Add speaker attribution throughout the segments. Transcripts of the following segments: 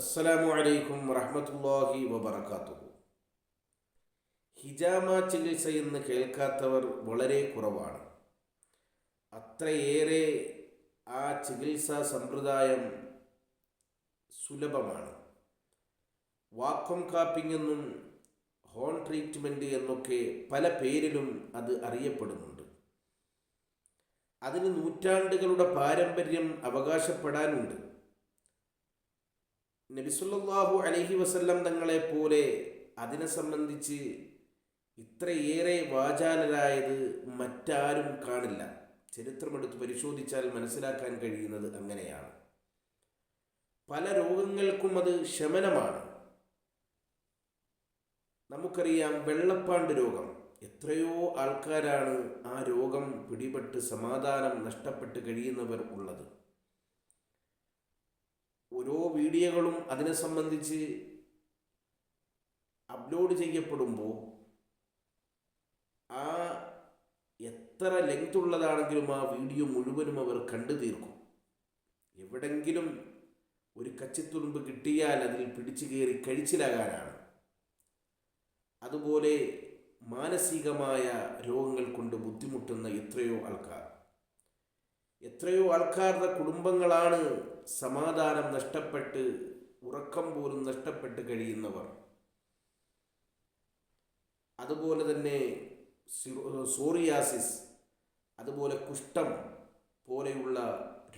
Speaker 1: അസ്സലാമു അലൈക്കും വറഹമത്തല്ലാഹി വബറകാതുഹു. ഹിജാമ ചികിത്സ എന്ന് കേൾക്കാത്തവർ വളരെ കുറവാണ്. അത്രയേറെ ആ ചികിത്സാ സമ്പ്രദായം സുലഭമാണ്. വാക്വം കാപ്പിംഗ് എന്നും ഹോൺ ട്രീറ്റ്മെന്റ് എന്നൊക്കെ പല പേരിലും അത് അറിയപ്പെടുന്നുണ്ട്. അതിന് നൂറ്റാണ്ടുകളുടെ പാരമ്പര്യം അവകാശപ്പെടാനുണ്ട്. നബിസുല്ലാഹു അലഹി വസല്ലം തങ്ങളെ പോലെ അതിനെ സംബന്ധിച്ച് ഇത്രയേറെ വാചാലരായത് മറ്റാരും കാണില്ല. ചരിത്രമെടുത്ത് പരിശോധിച്ചാൽ മനസ്സിലാക്കാൻ കഴിയുന്നത് അങ്ങനെയാണ്. പല രോഗങ്ങൾക്കും അത് ശമനമാണ്. നമുക്കറിയാം വെള്ളപ്പാണ്ട് രോഗം. എത്രയോ ആൾക്കാരാണ് ആ രോഗം പിടിപെട്ട് സമാധാനം നഷ്ടപ്പെട്ട് കഴിയുന്നവർ ഉള്ളത്. ഓരോ വീഡിയോകളും അതിനെ സംബന്ധിച്ച് അപ്ലോഡ് ചെയ്യപ്പെടുമ്പോൾ ആ എത്ര ലെങ്ത് ഉള്ളതാണെങ്കിലും ആ വീഡിയോ മുഴുവനും അവർ കണ്ടു തീർക്കും. എവിടെങ്കിലും ഒരു കച്ചിത്തുറുമ്പ് കിട്ടിയാൽ അതിൽ പിടിച്ചു കയറി കഴിച്ചിലാകാനാണ്. അതുപോലെ മാനസികമായ രോഗങ്ങൾ കൊണ്ട് ബുദ്ധിമുട്ടുന്ന എത്രയോ ആൾക്കാർ. എത്രയോ ആൾക്കാരുടെ കുടുംബങ്ങളാണ് സമാധാനം നഷ്ടപ്പെട്ട് ഉറക്കം പോലും നഷ്ടപ്പെട്ട് കഴിയുന്നവർ. അതുപോലെ തന്നെ സോറിയാസിസ് അതുപോലെ കുഷ്ഠം പോലെയുള്ള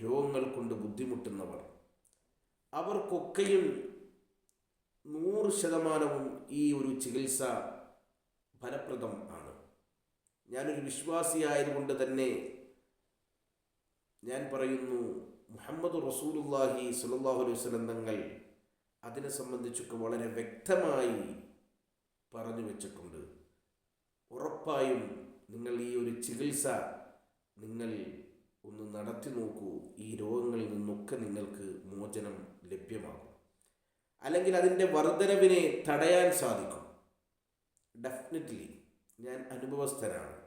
Speaker 1: രോഗങ്ങൾ കൊണ്ട് ബുദ്ധിമുട്ടുന്നവർ. അവർക്കൊക്കെയും നൂറ് ശതമാനവും ഈ ഒരു ചികിത്സ ഫലപ്രദം ആണ്. ഞാനൊരു വിശ്വാസിയായതുകൊണ്ട് തന്നെ ഞാൻ പറയുന്നു മുഹമ്മദ് റസൂലുല്ലാഹി സുലല്ലാഹു അലൈഹി വസല്ലം തങ്ങൾ അതിനെ സംബന്ധിച്ചൊക്കെ വളരെ വ്യക്തമായി പറഞ്ഞു വെച്ചിട്ടുണ്ട്. ഉറപ്പായും നിങ്ങൾ ഈ ഒരു ചികിത്സ നിങ്ങൾ ഒന്ന് നടത്തി നോക്കൂ. ഈ രോഗങ്ങളിൽ നിന്നൊക്കെ നിങ്ങൾക്ക് മോചനം ലഭ്യമാകും. അല്ലെങ്കിൽ അതിന്റെ വർധനവിനെ തടയാൻ സാധിക്കും. ഡെഫിനറ്റ്ലി ഞാൻ അനുഭവസ്ഥനാണ്.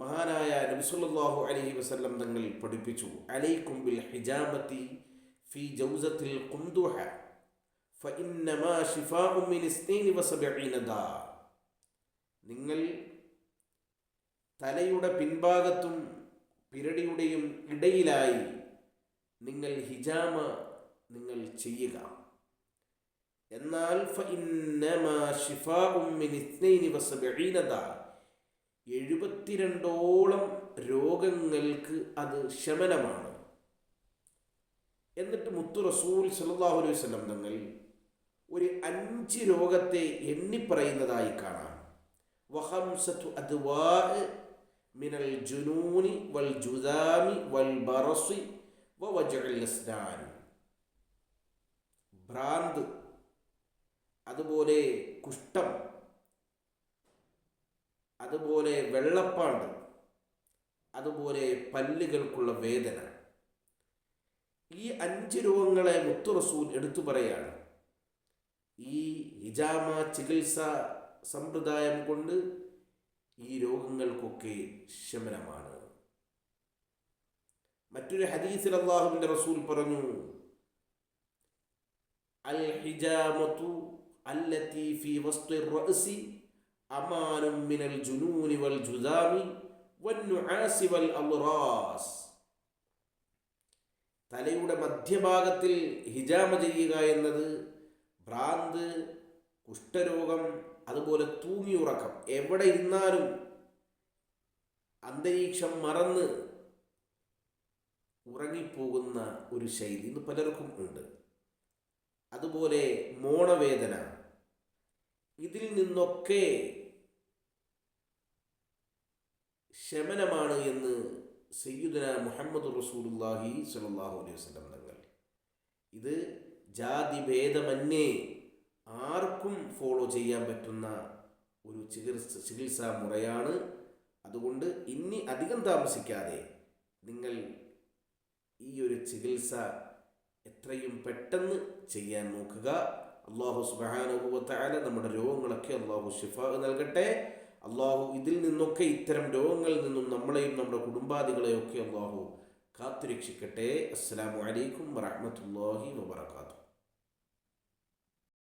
Speaker 1: മഹാനായ നബിസുല്ലാഹു അലഹി വസല്ലം തങ്ങൾ പഠിപ്പിച്ചു. അലൈക്കും ബിൽ ഹിജാമത്തി ഫി ജൗസത്തിൽ കുന്തുഹ വസബഈന ദാ. നിങ്ങൾ തലയുടെ പിൻഭാഗത്തും പിരടിയുടെയും ഇടയിലായി നിങ്ങൾ ഹിജാമ നിങ്ങൾ ചെയ്യുക. എന്നാൽ ഫഇന്നമാ ശിഫാഉ മിൻ വസബഈന ദാ. എഴുപത്തിരണ്ടോളം രോഗങ്ങൾക്ക് അത് ശമനമാണ്. എന്നിട്ട് മുത്തു റസൂൽ സല്ലാഹു അലൈഹി സ്വലം തങ്ങൾ ഒരു അഞ്ച് രോഗത്തെ എണ്ണിപ്പറയുന്നതായി കാണാം. വഹംസത്തു അദ്വാ മിനൽ ജുനൂനി വൽ ജുദാമി വൽ ബറസി വവജഉൽ അസ്നാൻ ഭ്രാന്ത് അതുപോലെ കുഷ്ഠം അതുപോലെ വെള്ളപ്പാണ്ട് അതുപോലെ പല്ലുകൾക്കുള്ള വേദന. ഈ അഞ്ച് രോഗങ്ങളെ മുത്തു റസൂൽ എടുത്തു പറയാണ്. ഈ ഹിജാമ ചികിത്സ സമ്പ്രദായം കൊണ്ട് ഈ രോഗങ്ങൾക്കൊക്കെ ശമനമാണ്. മറ്റൊരു ഹദീസിൽ അള്ളാഹുവിന്റെ റസൂൽ പറഞ്ഞു അൽ ഹിജാമത്തു അല്ലത്തി ഫി വസ്തു റഅസി അമാനും മിനൽ ജുനൂനി വൽ ജുദാമി വന്നുആസി വൽ അൽറാസ് തലയുടെ മധ്യഭാഗത്തിൽ ഹിജാമ ചെയ്യുക എന്നത് ഭ്രാന്ത് കുഷ്ഠരോഗം അതുപോലെ തൂങ്ങിയുറക്കം. എവിടെ ഇരുന്നാലും അന്തരീക്ഷം മറന്ന് ഉറങ്ങിപ്പോകുന്ന ഒരു ശൈലി ഇന്ന് പലർക്കും ഉണ്ട്. അതുപോലെ മോണവേദന. ഇതിൽ നിന്നൊക്കെ ശമനമാണ് എന്ന് സയ്യുദന മുഹമ്മദ് റസൂലുല്ലാഹി സലാഹു അലൈഹി വസ്ലം തങ്ങൾ. ഇത് ജാതി ഭേദമന്യേ ആർക്കും ഫോളോ ചെയ്യാൻ പറ്റുന്ന ഒരു ചികിത്സ ചികിത്സാ മുറയാണ്. അതുകൊണ്ട് ഇനി അധികം താമസിക്കാതെ നിങ്ങൾ ഈ ഒരു ചികിത്സ എത്രയും പെട്ടെന്ന് ചെയ്യാൻ നോക്കുക. അള്ളാഹു സുബാനുഭവത്തായ നമ്മുടെ രോഗങ്ങളൊക്കെ അള്ളാഹു ഷിഫ നൽകട്ടെ. അള്ളാഹു ഇതിൽ നിന്നൊക്കെ ഇത്തരം രോഗങ്ങളിൽ നിന്നും നമ്മളെയും നമ്മുടെ കുടുംബാദികളെയൊക്കെ അള്ളാഹു കാത്തുരക്ഷിക്കട്ടെ. അസ്സാം വലൈക്കും വറഹമത്തല്ലാഹി വബർക്കാത്തു